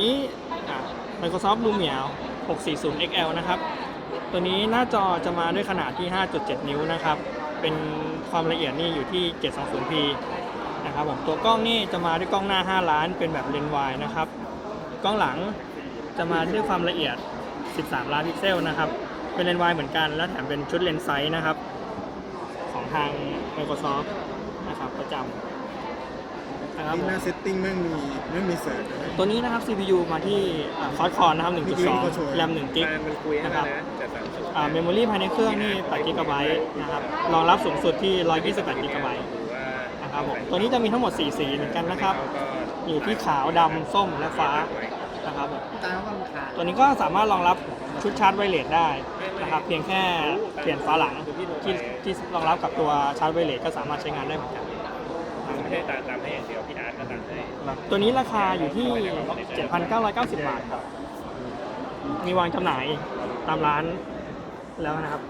นี้ Microsoft Lumia 640 XL นะครับ ตัวนี้หน้าจอจะมาด้วยขนาดที่ 5.7 นิ้วนะครับ เป็นความละเอียดนี่อยู่ที่ 720p นะครับผม ตัวกล้องนี่จะมาด้วยกล้องหน้า 5 ล้าน เป็นแบบเลนส์วายนะครับ กล้องหลังจะมาด้วยความละเอียด 13 ล้านพิกเซลนะครับ เป็นเลนส์วายเหมือนกัน และแถมเป็นชุดเลนส์ไซส์นะครับ ของทาง Microsoft นะครับประจำ ครับที่ผมหน้าเซตติ้งไม่มีไม่มีเสิร์ชนะตัวนี้นะครับ CPU มาที่คอร์ดคอนนะครับ เมื่อกี้เขาโชว์ 1.2 แรม1กิกแฟนมันคุยให้นะครับ นะจะสามสิบเมมโมรีภายในเครื่องนี่8 g b นะครับ รองรับสูงสุดที่128 g b นะครับผม ตัวนี้จะมีทั้งหมด 4 สีเหมือนกันนะครับ อยู่ที่ขาวดำส้มและฟ้านะครับผม ตาว่ามันขาดตัวนี้ก็สามารถรองรับชุดชาร์จไวเลสได้นะครับ เพียงแค่เปลี่ยนฝาหลังที่ที่รองรับกับตัวชาร์จไวเลสก็สามารถใช้งานได้เหมือนกัน ไม่ใช่ตามตามให้อย่างเดียวพี่อาร์ตก็ตามให้ตัวนี้ราคาอยู่ที่ 7,990 บาทครับ มีวางจำหน่ายตามร้านแล้วนะครับ